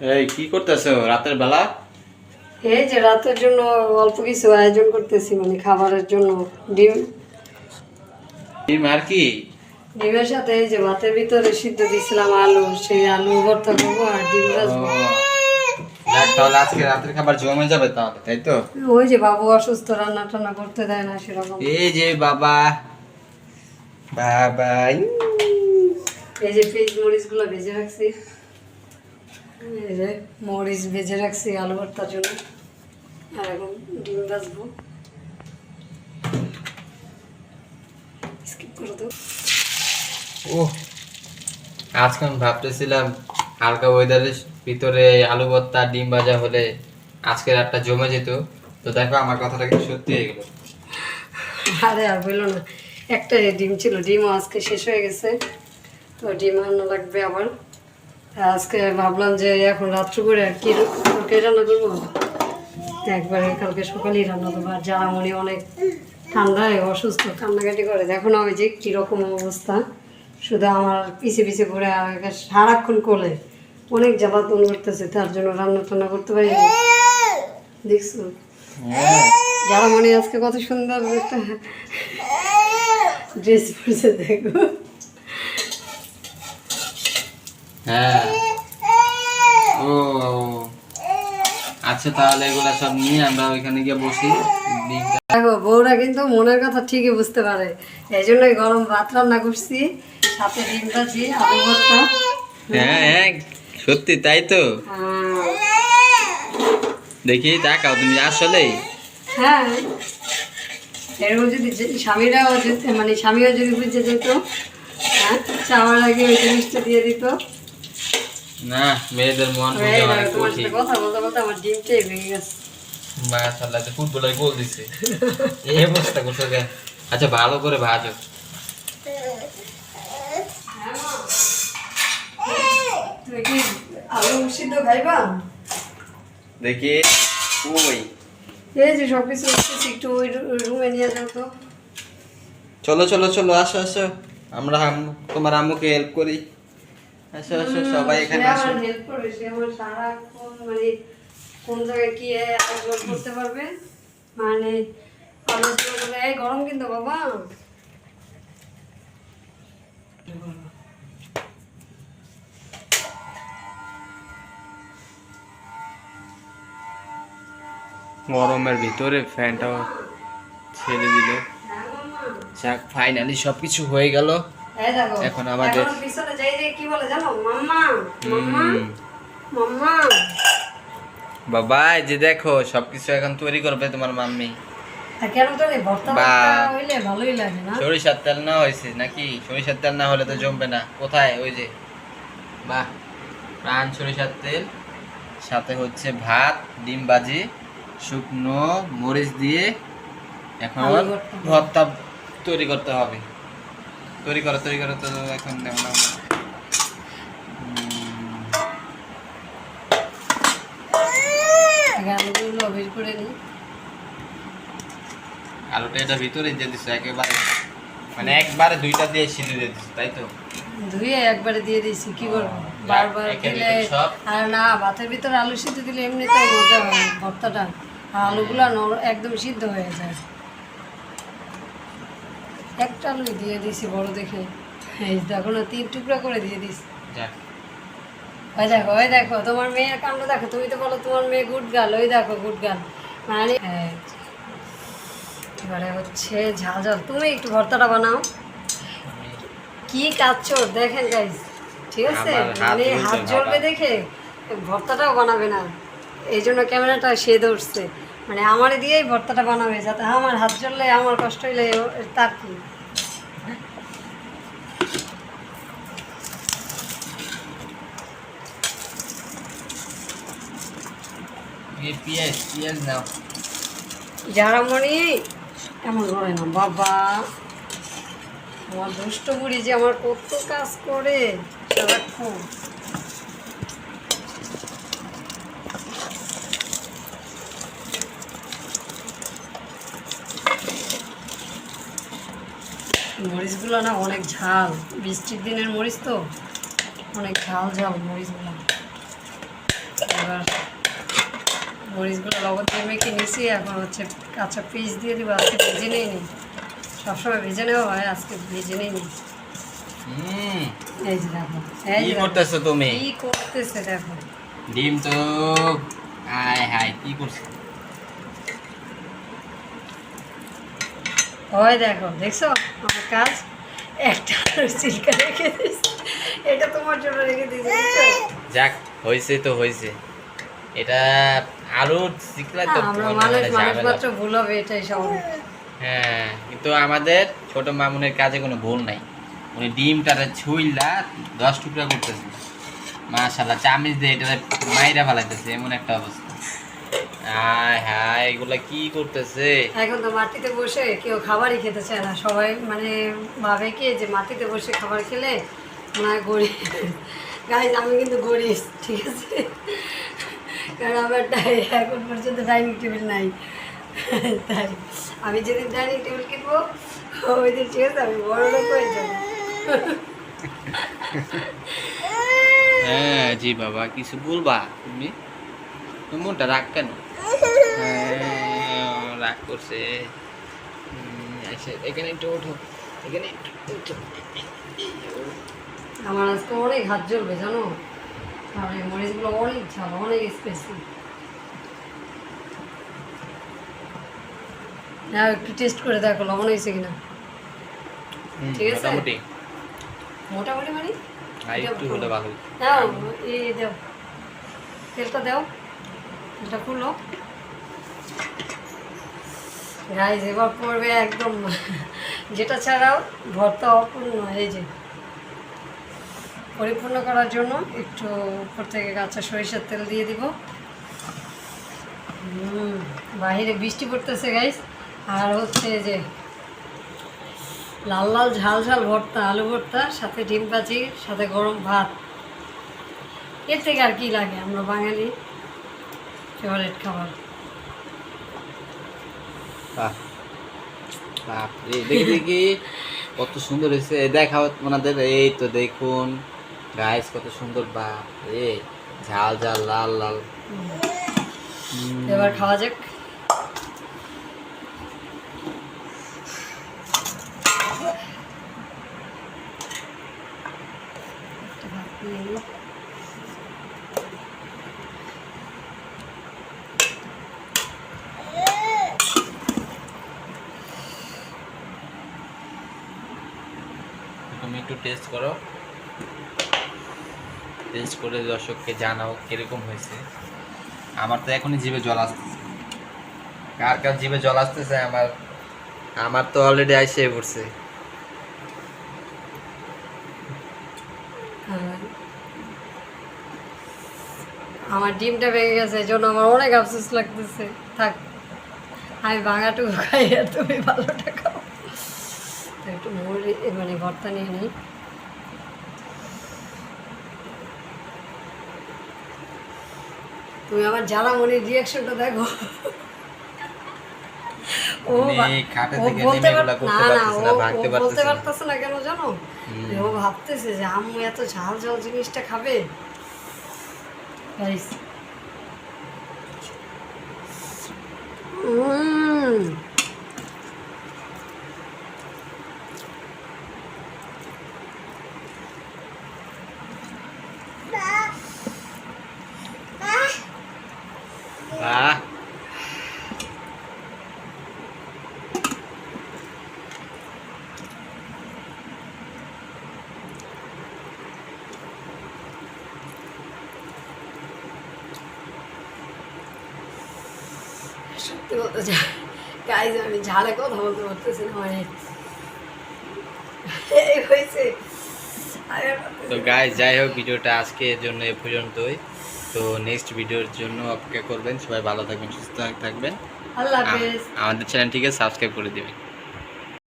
এই কি করতেছো? রাতের বেলা? এই যে রাতের জন্য অল্প কিছু আয়োজন করতেছি মানে খাবারের জন্য ডিম। ডিম আর কি? ডিমের সাথে এই যে ভাতের ভিতরে সিদ্ধ দিয়েছিলাম আলু সেই আলু ভর্তা করব আর ডিম ভাজবো। তাহলে আজকে রাতের খাবার জমে যাবে তাহলে তাই তো? ওই যে বাবু অসুস্থ রান্না টান্না করতে দেয় না সেরকম। এই যে বাবা বাবা এই যে পেঁয়াজ মরিচগুলো ভেজে রাখছি। মরিচ ভেজে রাখছি আলু ভর্তার জন্য আর এখন ডিম ভাজবো। স্কিপ করে দাও ও আজকে আমি ভাবতেছিলাম হালকা ওয়েদারের ভিতরে আলু ভর্তা ডিম ভাজা হলে আজকে রাতটা জমে যেত। তো দেখো আমার কথাটা কিন্তু সত্যি হয়ে গেল। আরে আর বলল না একটা ডিম ছিল ডিমও আজকে শেষ হয়ে গেছে। তো ডিম আনা লাগবে আবার। আজকে ভাবলাম যে এখন রাত্র করে আর কি তরকারি রান্না করব। একবারে কালকে সকালেই রান্না করব। আর জারামণি অনেক ঠান্ডায় অসুস্থ, কান্নাকাটি করে। দেখো না ওই যে কীরকম অবস্থা। শুধু আমার পিছে পিছে ঘুরে আর সারাক্ষণ কোলে। অনেক জ্বালাতন করতেছে, তার জন্য রান্না টান্না করতে পারি। দেখছ? যারা মনে আজকে কত সুন্দর একটা ড্রেস পরেছে, দেখো। হ্যাঁ। ও আচ্ছা তাহলে এগুলা সব নিয়ে আমরা ওইখানে গিয়ে বসি। দেখো বউরা কিন্তু মনের কথা ঠিকই বুঝতে পারে। এই জন্যই গরম ভাত রান্না করছি। সাথে ডিম ভাজি আলু ভর্তা। হ্যাঁ হ্যাঁ সত্যি তাই তো। দেখি তাকাও তুমি আসলেই। হ্যাঁ। এরকম যদি স্বামীরাও মানে স্বামীও যদি বুঝে যেত হ্যাঁ চাওয়ার আগে ওই জিনিসটা দিয়ে দিত। না মেয়েদের মন বুঝে দেখো, অনেক তোমার কঠিন। সাথে কথা বলতে বলতে আমার ডিমটাই ভেঙে গেছে। মাশাআল্লাহ তো ফুটবলার গোল দিছে। এই অবস্থা করছ কেন? আচ্ছা ভালো করে ভাজো। আলু সিদ্ধ খাইবা? দেখি ওই এই যে সব কিছু একটু ওই রুমে নিয়ে যাও তো। চলো চলো চলো আসো আসো। আমরা আম্মু- তোমার আম্মুকে হেল্প করি। আসো আসো সবাই এখানে আসো। হেল্প করবে সে আমার সারাক্ষণ মানে কোন জায়গায় কি আয়োজন করতে পারবে? মানে আলোচনা করে এই গরম কিন্তু বাবা। গরমের ভিতরে ফ্যানটাও ছেড়ে দিল। হ্যাঁ, যাক ফাইনালি সবকিছু হয়ে গেল। এখন আমাদের- কি বলে জানো? মাম্মা মাম্মা। মাম্মা। বাবা এই যে দেখো সবকিছু এখন তৈরি করবে তোমার মাম্মি। আর কেন তো এই ভর্তা বা- ভর্তা হইলে ভালোই লাগে না। সরিষার তেল না হয়েছে নাকি? সরিষার তেল না হলে তো জমবে না। কোথায়? ওই যে। বাহ প্রাণ সরিষার তেল। সাথে হচ্ছে ভাত ডিম ভাজি শুকনো মরিচ দিয়ে এখন। ভর্তা তৈরি করতে হবে। তৈরি করো তৈরি করো তো এখন দেখো না। উম, আগে আলুগুলো বের করে নিই। আলুটা এটা ভিতরে দিয়ে দিছো একেবারে মানে একবারে দুইটা দিয়ে সিদ্ধ দিয়ে দিছো তাই তো? ধুয়ে একবারে দিয়ে দিয়েছি কি করব? বারবার দিলে আর না ভাতের ভিতরে আলু সিদ্ধ দিলে এমনিতেই মজা হয় ভর্তাটা। আর আলুগুলো একদম সিদ্ধ হয়ে যায়। একটা আলু দিয়ে দিয়েছি বড় দেখে। এই দেখো না তিন টুকরা করে দিয়ে দিয়েছি। যাক। ওই দেখো ওই দেখো তোমার মেয়ের কাণ্ড দেখো তুমি তো বলো তোমার মেয়ে গুড গাল ওই দেখো গুড গাল মানে এবারে হচ্ছে ঝাল ঝাল। তুমি একটু ভর্তাটা বানাও। কি কাচ্চর দেখেন গাইস ঠিক আছে? মানে হাত জ্বলবে দেখে ভর্তাটাও বানাবে না। এই জন্য ক্যামেরাটা সে ধরছে। মানে আমারে দিয়েই ভর্তাটা বানাবে যাতে আমার হাত জ্বললে আমার কষ্ট হইলে তার কি? এই পেঁয়াজ নাও যারা মনে এমন করে না, বাবা? আমার দুষ্ট বুড়ি যে আমার কত কাজ করে, সারাক্ষণ। মরিচগুলো না অনেক ঝাল, বৃষ্টির দিনের মরিচ তো, অনেক ঝাল ঝাল মরিচগুলো এবার মরিচগুলো লবণ দিয়ে মেখে নিয়েছি। এখন হচ্ছে কাঁচা পিস দিয়ে দিব আজকে ভেজে নেই নি সবসময় ভেজে নেওয়া হয় আজকে ভেজে নেই নি এই যে দেখো এই যে করতেছো তুমি? কি করতেছে দেখো। ডিম তো হাই হাই কি করছ? ওই দেখো দেখছ আমার কাজ? একটা সিল্কা রেখে দিয়েছি। এটা তোমার জন্য রেখে দিয়েছি যাক হয়েছে তো হয়েছে এটা শিখলে তো ভুল হবে এটাই স্বাভাবিক। হ্যাঁ কিন্তু আমাদের ছোট মামুনের কাজে কোনো ভুল নাই। উনি ডিমটারে ছুইলা দশ টুকরা করতেছে। মাশাল্লাহ চামিচ দিয়ে এটা মাইরা ফেলাইতেছে এমন একটা অবস্থা। হায় হায় এগুলা কি করতেছে? এখন তো মাটিতে বসে কেউ খাবারই খেতে চায় না। সবাই মানে ভাবে কি যে মাটিতে বসে খাবার খেলে না গড়ি গাইজ আমি কিন্তু গড়ি ঠিক আছে? কারণ আমার এখন পর্যন্ত ডাইনিং টেবিল নাই। তাই আমি যেদিন ডাইনিং টেবিল কিনবো ওই দিন ঠিক আছে আমি বড় লোক হয়ে যাব। হ্যাঁ জি বাবা কিছু বলবা তুমি? তুমি মনটা রাগ কেন? হ্যাঁ, রাগ করছে। আচ্ছা এখানে একটু ওঠো এখানে একটু আমার আজকে অনেক হাত জ্বলবে জানো? এই মরিচগুলো অনেক ঝাল অনেক স্পেসি না একটু টেস্ট করে দেখো লবণ হয়েছে কিনা ঠিক আছে? মোটামুটি মোটামুটি মানে একটু হলে ভালো দাও এই দাও তেলটা দাও তেলটা খুলো গাইজ এবার পড়বে একদম যেটা ছাড়াও ভর্তা অপূর্ণ এই যে পরিপূর্ণ করার জন্য একটু উপর থেকে কাঁচা সরিষার তেল দিয়ে দিব। বাহিরে বৃষ্টি পড়তেছে গাইজ আর হচ্ছে যে লাল লাল ঝাল ঝাল ভর্তা, আলু ভর্তা, সাথে ডিম ভাজি, সাথে গরম ভাত। এর থেকে আর কি লাগে আমরা বাঙালি ফেভারিট খাবার? দেখি দেখি। কত সুন্দর হয়েছে। দেখাও ওনাদের এই তো দেখুন। গাইস কত সুন্দর বা রে। ঝাল ঝাল লাল লাল। এবার খাওয়া যাক। তুমি একটু টেস্ট করো। টেস্ট করে দর্শককে জানাও কীরকম হয়েছে। আমার তো এখনই জিভে জল আসতেছে। কার কার জিভে জল আসতেছে আমার? আমার তো অলরেডি আইসে পড়ছে। আমার ডিমটা ভেঙে গেছে এই জন্য আমার অনেক আফসোস লাগতেছে। থাক আমি ভাঙাটুকু খাই আর তুমি ভালোটা খাও একটু মুড়ি মানে ভর্তা নিয়ে নিই। তুমি আমার জ্বালা মনে রিয়াকশনটা দেখো। ও বলতে না, না, ও- বলতে পারতেছে না। কেন জানো? ও ভাবতেছে যে আম্মু এত ঝাল ঝাল জিনিসটা খাবে. বাহ সত্যি বলতে চাই গাইজ আমি ঝালে কথা বলতে পারতেছি না মানে এই হয়েছে তো না। গাই যাই হোক ভিডিওটা আজকের জন্য এ পর্যন্তই তো নেক্সট ভিডিওর জন্য অপেক্ষা করবেন। সবাই ভালো থাকবেন সুস্থ থাকবেন। আল্লাহ আ- হাফেজ। আমাদের চ্যানেলটিকে সাবস্ক্রাইব করে দিবেন।